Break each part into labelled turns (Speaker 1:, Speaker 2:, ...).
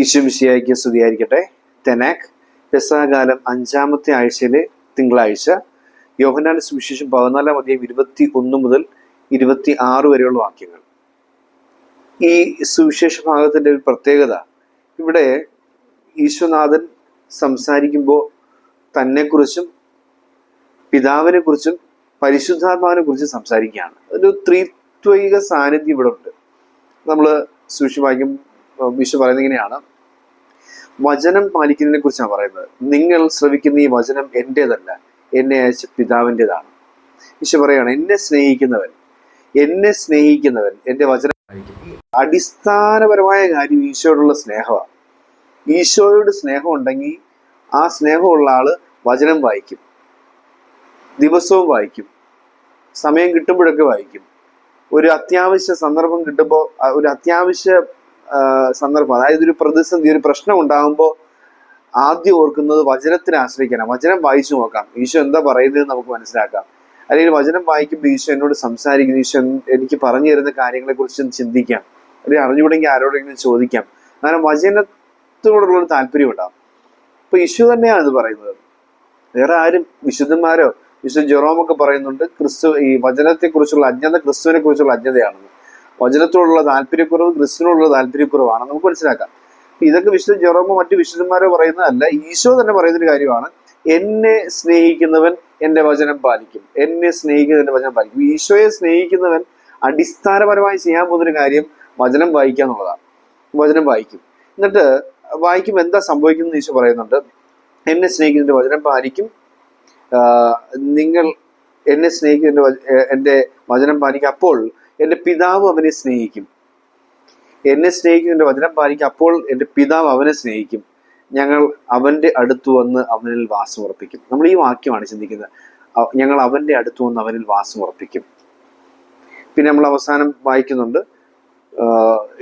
Speaker 1: ഈശ്വമിശിയായിക്ക് സ്തുതിയായിരിക്കട്ടെ. തെനാക് പെസാകാലം അഞ്ചാമത്തെ ആഴ്ചയിലെ തിങ്കളാഴ്ച യോഹനാൽ സുവിശേഷം പതിനാലാം അധ്യായം ഇരുപത്തി ഒന്ന് മുതൽ ഇരുപത്തി ആറ് വരെയുള്ള വാക്യങ്ങൾ. ഈ സുവിശേഷ ഭാഗത്തിന്റെ ഒരു പ്രത്യേകത ഇവിടെ ഈശ്വനാഥൻ സംസാരിക്കുമ്പോൾ തന്നെക്കുറിച്ചും പിതാവിനെ കുറിച്ചും പരിശുദ്ധാത്മാവിനെ കുറിച്ചും സംസാരിക്കുകയാണ്. ഒരു ത്രിത്വൈക സാന്നിധ്യം ഇവിടെ ഉണ്ട്. നമ്മൾ സൂക്ഷിച്ച് വായിക്കും വിശു പറയുന്നത് ഇങ്ങനെയാണ്. വചനം പാലിക്കുന്നതിനെ കുറിച്ചാണ് പറയുന്നത്. നിങ്ങൾ ശ്രവിക്കുന്ന ഈ വചനം എന്റേതല്ല എന്നെ അയച്ച പിതാവിന്റെതാണ് വിഷു പറയാണ് എന്നെ സ്നേഹിക്കുന്നവൻ എന്നെ സ്നേഹിക്കുന്നവൻ എന്റെ വചനം അടിസ്ഥാനപരമായ കാര്യം ഈശോയോടുള്ള സ്നേഹമാണ്. ഈശോയോട് സ്നേഹം ഉണ്ടെങ്കിൽ ആ സ്നേഹമുള്ള ആൾ വചനം വായിക്കും. ദിവസവും വായിക്കും. സമയം കിട്ടുമ്പോഴൊക്കെ വായിക്കും. ഒരു അത്യാവശ്യ സന്ദർഭം കിട്ടുമ്പോൾ ഒരു അത്യാവശ്യ സന്ദർഭം. അതായത് ഒരു പ്രതിസന്ധി ഒരു പ്രശ്നം ഉണ്ടാകുമ്പോൾ ആദ്യം ഓർക്കുന്നത് വചനത്തിനെ ആശ്രയിക്കണം വചനം വായിച്ചു നോക്കാം. ഈശോ എന്താ പറയുന്നത് നമുക്ക് മനസ്സിലാക്കാം. അല്ലെങ്കിൽ വചനം വായിക്കുമ്പോൾ ഈശോ എന്നോട് സംസാരിക്കുന്നു. ഈശോ എനിക്ക് പറഞ്ഞു തരുന്ന കാര്യങ്ങളെ കുറിച്ച് ചിന്തിക്കാം. അല്ലെങ്കിൽ അറിഞ്ഞുകൂടെങ്കിൽ ആരോടെങ്കിലും ചോദിക്കാം. അങ്ങനെ വചനത്തോടുള്ള ഒരു താല്പര്യം ഉണ്ടാവും അപ്പൊ ഈശോ തന്നെയാണ് ഇത് പറയുന്നത്. വേറെ ആരും വിശുദ്ധന്മാരോ വിശുദ്ധ ജെറോമൊക്കെ പറയുന്നുണ്ട് ക്രിസ്തു ഈ വചനത്തെക്കുറിച്ചുള്ള അജ്ഞത ക്രിസ്തുവിനെ കുറിച്ചുള്ള അജ്ഞതയാണെന്ന്. വചനത്തോടുള്ള താല്പര്യക്കുറവ് ക്രിസ്തുവിനോടുള്ള താല്പര്യക്കുറവാണ്. നമുക്ക് മനസ്സിലാക്കാം. ഇതൊക്കെ വിശുദ്ധ ജെറോമോ മറ്റു വിശുദ്ധന്മാരോ പറയുന്നതല്ല ഈശോ തന്നെ പറയുന്നൊരു കാര്യമാണ്. എന്നെ സ്നേഹിക്കുന്നവൻ എന്റെ വചനം പാലിക്കും. എന്നെ സ്നേഹിക്കുന്നവൻ എന്റെ വചനം പാലിക്കും. ഈശോയെ സ്നേഹിക്കുന്നവൻ അടിസ്ഥാനപരമായി ചെയ്യാൻ പോകുന്നൊരു കാര്യം വചനം വായിക്കുക എന്നുള്ളതാണ്. വചനം വായിക്കും. എന്നിട്ട് വായിക്കുമ്പോൾ എന്താ സംഭവിക്കുന്നത് ഈശോ പറയുന്നുണ്ട്. എന്നെ സ്നേഹിക്കുന്നതിന്റെ വചനം പാലിക്കും. നിങ്ങൾ എന്നെ സ്നേഹിക്കുന്നതിന്റെ എന്റെ വചനം പാലിക്കും. അപ്പോൾ എന്റെ പിതാവ് അവനെ സ്നേഹിക്കും. എന്നെ സ്നേഹിക്കുന്നതിന്റെ വചനം പാലിക്കും. അപ്പോൾ എന്റെ പിതാവ് അവനെ സ്നേഹിക്കും. ഞങ്ങൾ അവന്റെ അടുത്ത് വന്ന് അവനിൽ വാസം ഉറപ്പിക്കും. നമ്മൾ ഈ വാക്യമാണ് ചിന്തിക്കുന്നത്. ഞങ്ങൾ അവന്റെ അടുത്ത് വന്ന് അവനിൽ വാസം ഉറപ്പിക്കും. പിന്നെ നമ്മൾ അവസാനം വായിക്കുന്നുണ്ട്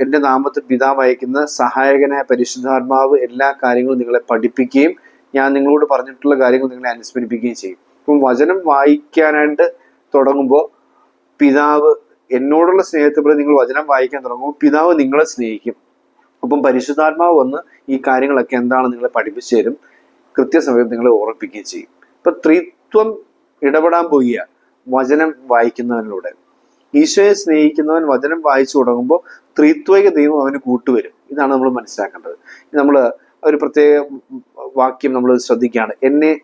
Speaker 1: എന്റെ നാമത്തിൽ പിതാവ് അയക്കുന്ന സഹായകനായ പരിശുദ്ധാത്മാവ് എല്ലാ കാര്യങ്ങളും നിങ്ങളെ പഠിപ്പിക്കുകയും ഞാൻ നിങ്ങളോട് പറഞ്ഞിട്ടുള്ള കാര്യങ്ങൾ നിങ്ങളെ അനുസ്മരിപ്പിക്കുകയും ചെയ്യും. അപ്പം വചനം വായിക്കാനായിട്ട് തുടങ്ങുമ്പോൾ പിതാവ് എന്നോടുള്ള സ്നേഹത്തെ പ്രതി നിങ്ങൾ വചനം വായിക്കാൻ തുടങ്ങുമ്പോൾ പിതാവ് നിങ്ങളെ സ്നേഹിക്കും. അപ്പം പരിശുദ്ധാത്മാവ് വന്ന് ഈ കാര്യങ്ങളൊക്കെ എന്താണ് നിങ്ങളെ പഠിപ്പിച്ചു തരും. കൃത്യസമയത്ത് നിങ്ങളെ ഓർമ്മിപ്പിക്കുകയും ചെയ്യും. ഇപ്പൊ ത്രിത്വം ഇടപെടാൻ പോയ വചനം വായിക്കുന്നവനിലൂടെ. ഈശോയെ സ്നേഹിക്കുന്നവൻ വചനം വായിച്ചു തുടങ്ങുമ്പോൾ ത്രിത്വൈക ദൈവം അവന് കൂട്ടുവരും. ഇതാണ് നമ്മൾ മനസ്സിലാക്കേണ്ടത്. നമ്മൾ ഒരു പ്രത്യേക വാക്യം നമ്മൾ ശ്രദ്ധിക്കുകയാണ്. എന്നെ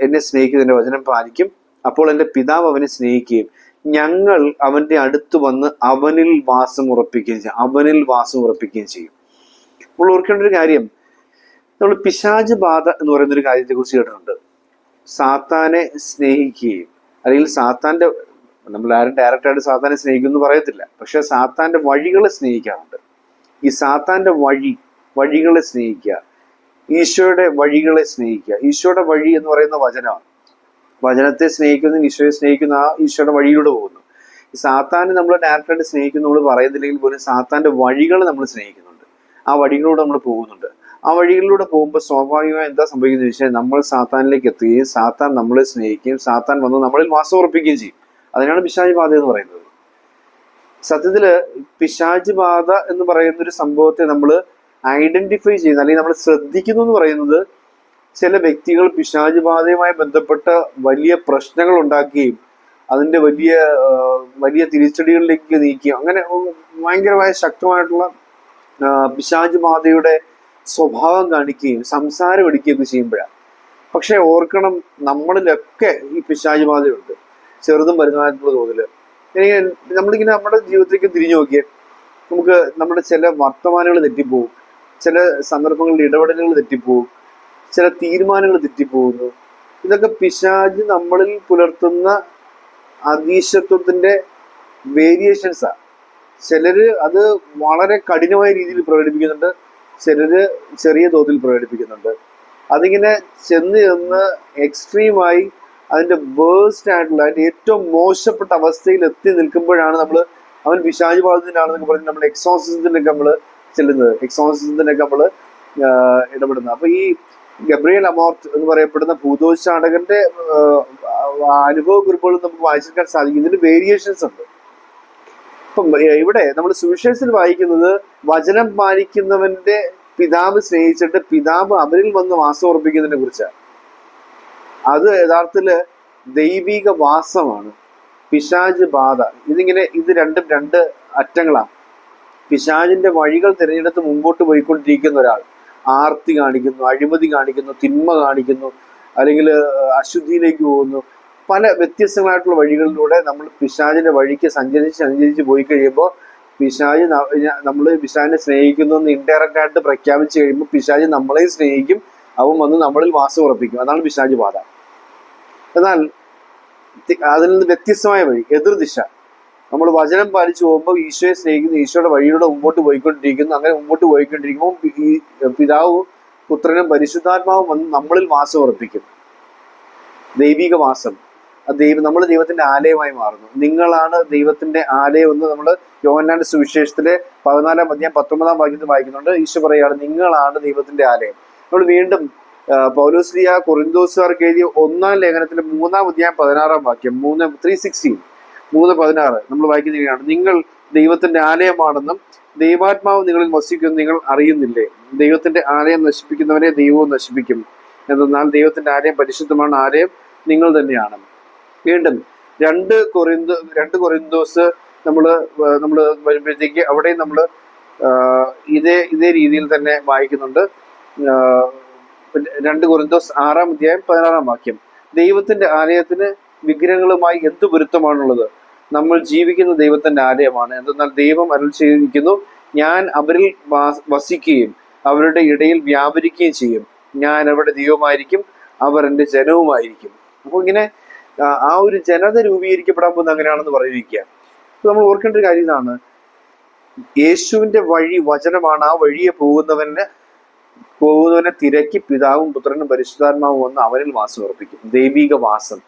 Speaker 1: എന്നെ സ്നേഹിക്കുന്നതിന്റെ വചനം പാലിക്കും. അപ്പോൾ എന്റെ പിതാവ് അവനെ സ്നേഹിക്കുകയും ഞങ്ങൾ അവന്റെ അടുത്ത് വന്ന് അവനിൽ വാസം ഉറപ്പിക്കുകയും ചെയ്യും. അവനിൽ വാസം ഉറപ്പിക്കുകയും ചെയ്യും. നമ്മൾ ഓർക്കേണ്ട ഒരു കാര്യം. നമ്മൾ പിശാജ് ബാധ എന്ന് പറയുന്ന ഒരു കാര്യത്തെ കുറിച്ച് കേട്ടിട്ടുണ്ട്. സാത്താനെ സ്നേഹിക്കുകയും അല്ലെങ്കിൽ സാത്താന്റെ നമ്മൾ ആരും ഡയറക്റ്റായിട്ട് സാത്താനെ സ്നേഹിക്കുമെന്ന് പറയത്തില്ല. പക്ഷെ സാത്താന്റെ വഴികളെ സ്നേഹിക്കാറുണ്ട്. ഈ സാത്താന്റെ വഴി വഴികളെ സ്നേഹിക്കുക ഈശോയുടെ വഴികളെ സ്നേഹിക്കുക. ഈശോയുടെ വഴി എന്ന് പറയുന്ന വചനമാണ്. വചനത്തെ സ്നേഹിക്കുന്ന ഈശോയെ സ്നേഹിക്കുന്ന ആ ഈശോയുടെ വഴിയിലൂടെ പോകുന്നു. സാത്താനെ നമ്മൾ ഡയറക്റ്റായിട്ട് സ്നേഹിക്കുന്നു നമ്മൾ പറയുന്നില്ലെങ്കിൽ പോലും സാത്താന്റെ വഴികൾ നമ്മൾ സ്നേഹിക്കുന്നുണ്ട്. ആ വഴികളിലൂടെ നമ്മൾ പോകുന്നുണ്ട്. ആ വഴികളിലൂടെ പോകുമ്പോൾ സ്വാഭാവികമായി എന്താ സംഭവിക്കുന്നത് വെച്ചാൽ നമ്മൾ സാത്താനിലേക്ക് എത്തുകയും സാത്താൻ നമ്മളെ സ്നേഹിക്കുകയും സാത്താൻ വന്ന് നമ്മളിൽ വാസം ഉറപ്പിക്കുകയും ചെയ്യും. അതിനാണ് പിശാജ് ബാധ എന്ന് പറയുന്നത്. സത്യത്തിൽ പിശാജ് ബാധ എന്ന് പറയുന്ന ഒരു സംഭവത്തെ നമ്മൾ ഐഡന്റിഫൈ ചെയ്യുന്ന അല്ലെങ്കിൽ നമ്മൾ ശ്രദ്ധിക്കുന്നു എന്ന് പറയുന്നത് ചില വ്യക്തികൾ പിശാചുബാധയുമായി ബന്ധപ്പെട്ട വലിയ പ്രശ്നങ്ങൾ ഉണ്ടാക്കുകയും അതിന്റെ വലിയ വലിയ തിരിച്ചടികളിലേക്ക് നീക്കുകയും അങ്ങനെ ഭയങ്കരമായ ശക്തമായിട്ടുള്ള ബാധയുടെ സ്വഭാവം കാണിക്കുകയും സംസാരം എടുക്കുകയൊക്കെ ചെയ്യുമ്പോഴാണ്. പക്ഷെ ഓർക്കണം നമ്മളിലൊക്കെ ഈ ബാധയുണ്ട് ചെറുതും വലുതുമായിട്ടുള്ള തോതിൽ. ഇനി നമ്മളിങ്ങനെ നമ്മുടെ ജീവിതത്തിലേക്ക് തിരിഞ്ഞു നോക്കിയേ നമുക്ക് നമ്മുടെ ചില വർത്തമാനങ്ങൾ തെറ്റിപ്പോവും. ചില സന്ദർഭങ്ങളിൽ ഇടപെടലുകൾ തെറ്റിപ്പോവും. ചില തീരുമാനങ്ങൾ തെറ്റിപ്പോകുന്നു. ഇതൊക്കെ പിശാജ് നമ്മളിൽ പുലർത്തുന്ന അതീശത്വത്തിന്റെ വേരിയേഷൻസാണ് ചിലര് അത് വളരെ കഠിനമായ രീതിയിൽ പ്രകടിപ്പിക്കുന്നുണ്ട്. ചിലര് ചെറിയ തോതിൽ പ്രകടിപ്പിക്കുന്നുണ്ട്. അതിങ്ങനെ ചെന്ന് ചെന്ന് എക്സ്ട്രീമായി അതിന്റെ വേഴ്സ്റ്റ് ആയിട്ടുള്ള അതിന്റെ ഏറ്റവും മോശപ്പെട്ട അവസ്ഥയിൽ എത്തി നിൽക്കുമ്പോഴാണ് നമ്മൾ അവൻ പിശാജ് ബാധിതനാണെന്നൊക്കെ പറഞ്ഞ് നമ്മൾ എക്സോസിസത്തിനൊക്കെ നമ്മൾ ചെല്ലുന്നത്. എക്സോസിസത്തിനൊക്കെ നമ്മൾ ഇടപെടുന്നത്. അപ്പൊ ഈ ഗബ്രിയൽ അമോർട്ട് എന്ന് പറയപ്പെടുന്ന ഭൂതോശാടകന്റെ അനുഭവ കുറിപ്പുകൾ നമുക്ക് വായിച്ചെടുക്കാൻ സാധിക്കും. ഇതിന് വേരിയേഷൻസ് ഉണ്ട്. ഇപ്പം ഇവിടെ നമ്മൾ സുവിശേഷത്തിൽ വായിക്കുന്നത് വചനം പാലിക്കുന്നവന്റെ പിതാവ് സ്നേഹിച്ചിട്ട് പിതാവ് അവരിൽ വന്ന് വാസം ഉറപ്പിക്കുന്നതിനെ കുറിച്ചാണ്. അത് യഥാർത്ഥത്തിൽ ദൈവിക വാസമാണ്. പിശാജ് ബാധ. ഇതിങ്ങനെ ഇത് രണ്ടും രണ്ട് അറ്റങ്ങളാണ്. പിശാജിന്റെ വഴികൾ തിരഞ്ഞെടുത്ത് മുമ്പോട്ട് പോയിക്കൊണ്ടിരിക്കുന്ന ഒരാൾ. ആർത്തി കാണിക്കുന്നു അഴിമതി കാണിക്കുന്നു തിന്മ കാണിക്കുന്നു അല്ലെങ്കിൽ അശുദ്ധിയിലേക്ക് പോകുന്നു. പല വ്യത്യസ്തങ്ങളായിട്ടുള്ള വഴികളിലൂടെ നമ്മൾ പിശാചിന്റെ വഴിക്ക് സഞ്ചരിച്ച് സഞ്ചരിച്ച് പോയി കഴിയുമ്പോൾ പിശാജ് നമ്മൾ പിശാജിനെ സ്നേഹിക്കുന്നു എന്ന് ഇൻഡയറക്റ്റ് ആയിട്ട് പ്രഖ്യാപിച്ചു കഴിയുമ്പോൾ പിശാജ് നമ്മളെയും സ്നേഹിക്കും അവൻ വന്ന് നമ്മളിൽ വാസം ഉറപ്പിക്കും. അതാണ് പിശാജ് ബാധ എന്നാൽ അതിൽ നിന്ന് വ്യത്യസ്തമായ വഴി എതിർദിശ നമ്മൾ വചനം പാലിച്ചു പോകുമ്പോൾ ഈശോയെ സ്നേഹിക്കുന്നു ഈശോയുടെ വഴിയിലൂടെ മുമ്പോട്ട് പോയിക്കൊണ്ടിരിക്കുന്നു. അങ്ങനെ മുമ്പോട്ട് പോയിക്കൊണ്ടിരിക്കുമ്പോൾ ഈ പിതാവും പുത്രനും പരിശുദ്ധാത്മാവും വന്ന് നമ്മളിൽ വാസം ഉറപ്പിക്കും ദൈവിക ആ ദൈവം നമ്മൾ ദൈവത്തിന്റെ ആലയമായി മാറുന്നു. നിങ്ങളാണ് ദൈവത്തിന്റെ ആലയം എന്ന് നമ്മൾ യോഹന്നാന്റെ സുവിശേഷത്തിലെ പതിനാലാം അധ്യായം പത്തൊമ്പതാം വാക്യത്തിൽ വായിക്കുന്നുണ്ട്. ഈശോ പറയാണ് നിങ്ങളാണ് ദൈവത്തിന്റെ ആലയം. നമ്മൾ വീണ്ടും പൗലോസ്ലിയ കൊറിന്തോസുകാർക്ക് എഴുതിയ ഒന്നാം ലേഖനത്തിലെ മൂന്നാം അധ്യായം പതിനാറാം വാക്യം മൂന്ന് ത്രീ സിക്സ്റ്റീൻ മൂന്ന് പതിനാറ് നമ്മൾ വായിക്കുന്നതാണ് നിങ്ങൾ ദൈവത്തിന്റെ ആലയമാണെന്നും ദൈവാത്മാവ് നിങ്ങളിൽ വസിക്കുന്നു നിങ്ങൾ അറിയുന്നില്ലേ? ദൈവത്തിന്റെ ആലയം നശിപ്പിക്കുന്നവരെ ദൈവവും നശിപ്പിക്കും. എന്നാൽ ദൈവത്തിന്റെ ആലയം പരിശുദ്ധമാണ് ആലയം നിങ്ങൾ തന്നെയാണ്. വീണ്ടും രണ്ട് കൊറിന്തോ രണ്ട് കൊറിന്തോസ് നമ്മൾ നമ്മൾ വരുമ്പോഴത്തേക്ക് അവിടെയും നമ്മൾ ഇതേ ഇതേ രീതിയിൽ തന്നെ വായിക്കുന്നുണ്ട്. രണ്ട് കൊറിന്തോസ് ആറാം അധ്യായം പതിനാറാം വാക്യം. ദൈവത്തിന്റെ ആലയത്തിന് വിഗ്രഹങ്ങളുമായി എന്ത് പൊരുത്തമാണുള്ളത്? നമ്മൾ ജീവിക്കുന്ന ദൈവത്തിന്റെ ആലയമാണ്. എന്തെന്നാൽ ദൈവം അരുൾ ചെയ്തിരിക്കുന്നു. ഞാൻ അവരിൽ വസിക്കുകയും അവരുടെ ഇടയിൽ വ്യാപരിക്കുകയും ചെയ്യും. ഞാൻ അവരുടെ ദൈവമായിരിക്കും അവർ എന്റെ ജനവുമായിരിക്കും. അപ്പോൾ ഇങ്ങനെ ആ, ഒരു ജനത രൂപീകരിക്കപ്പെടാൻ പോകുന്നത് അങ്ങനെയാണെന്ന് പറയുക നമ്മൾ ഓർക്കേണ്ട ഒരു കാര്യം ഇതാണ്. യേശുവിന്റെ വഴി വചനമാണ് ആ വഴിയെ പോകുന്നവന് പോകുന്നവനെ തിരക്കി പിതാവും പുത്രനും പരിശുദ്ധാത്മാവും വന്ന് അവനിൽ വാസം ഉറപ്പിക്കും ദൈവിക വാസം.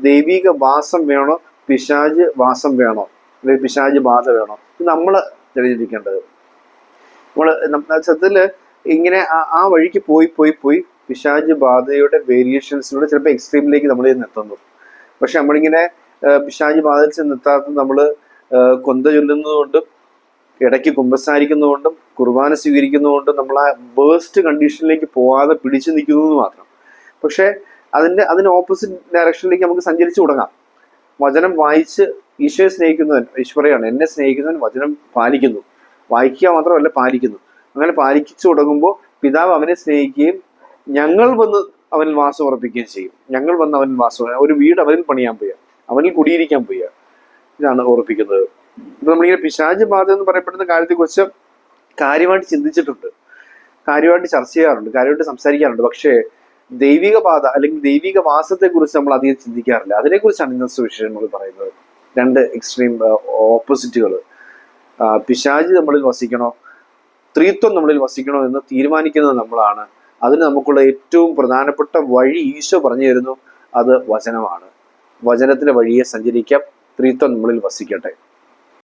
Speaker 1: ദൈവിക വാസം വേണോ? പിശാജ് വാസം വേണോ? അല്ലെങ്കിൽ പിശാജ് ബാധ വേണോ? ഇത് നമ്മൾ തെളിഞ്ഞിരിക്കേണ്ടത്. നമ്മൾ സത്യത്തിൽ ഇങ്ങനെ ആ- വഴിക്ക് പോയി പോയി പോയി പിശാജ് ബാധയുടെ വേരിയേഷൻസിലൂടെ ചിലപ്പോൾ എക്സ്ട്രീമിലേക്ക് നമ്മൾ എത്തുന്നു പക്ഷെ നമ്മളിങ്ങനെ പിശാജ് ബാധയിൽ ചെന്നെത്താത്ത നമ്മൾ കൊന്ത ചൊല്ലുന്നതുകൊണ്ടും ഇടയ്ക്ക് കുമ്പസാരിക്കുന്നതുകൊണ്ടും കുർബാന സ്വീകരിക്കുന്നതുകൊണ്ടും നമ്മൾ ആ വേസ്റ്റ് കണ്ടീഷനിലേക്ക് പോവാതെ പിടിച്ചു നിൽക്കുന്നത് മാത്രം. പക്ഷേ അതിന്റെ അതിന് ഓപ്പോസിറ്റ് ഡയറക്ഷനിലേക്ക് നമുക്ക് സഞ്ചരിച്ചു തുടങ്ങാം. വചനം വായിച്ച് ഈശോയെ സ്നേഹിക്കുന്നവൻ ഈശ്വരയാണ് എന്നെ സ്നേഹിക്കുന്നവൻ വചനം പാലിക്കുന്നു. വായിക്കുക മാത്രമല്ല പാലിക്കുന്നു. അങ്ങനെ പാലിച്ചു തുടങ്ങുമ്പോൾ പിതാവ് അവനെ സ്നേഹിക്കുകയും ഞങ്ങൾ വന്ന് അവനിൽ വാസം ഉറപ്പിക്കുകയും ചെയ്യും. ഞങ്ങൾ വന്ന് അവനിൽ വാസം ഒരു വീട് അവനിൽ പണിയാൻ പോയ അവനിൽ കുടിയിരിക്കാൻ പോയ ഇതാണ് ഓർപ്പിക്കുന്നത് ഇപ്പൊ നമ്മളിങ്ങനെ പിശാജ് ബാധ എന്ന് പറയപ്പെടുന്ന കാര്യത്തെ കുറിച്ച് കാര്യമായിട്ട് ചിന്തിച്ചിട്ടുണ്ട്. കാര്യമായിട്ട് ചർച്ച ചെയ്യാറുണ്ട് കാര്യമായിട്ട് സംസാരിക്കാറുണ്ട്. പക്ഷേ ദൈവിക പാത അല്ലെങ്കിൽ ദൈവിക വാസത്തെ കുറിച്ച് നമ്മൾ അധികം ചിന്തിക്കാറില്ല. അതിനെക്കുറിച്ചാണ് ഇന്നത്തെ നമ്മൾ പറയുന്നത്. രണ്ട് എക്സ്ട്രീം ഓപ്പോസിറ്റുകൾ പിശാജ് നമ്മളിൽ വസിക്കണോ? സ്ത്രീത്വം നമ്മളിൽ വസിക്കണോ എന്ന് തീരുമാനിക്കുന്നത് നമ്മളാണ്. അതിന് നമുക്കുള്ള ഏറ്റവും പ്രധാനപ്പെട്ട വഴി ഈശോ പറഞ്ഞു തരുന്നു അത് വചനമാണ്. വചനത്തിന്റെ വഴിയെ സഞ്ചരിക്കാം സ്ത്രീത്വം നമ്മളിൽ വസിക്കട്ടെ.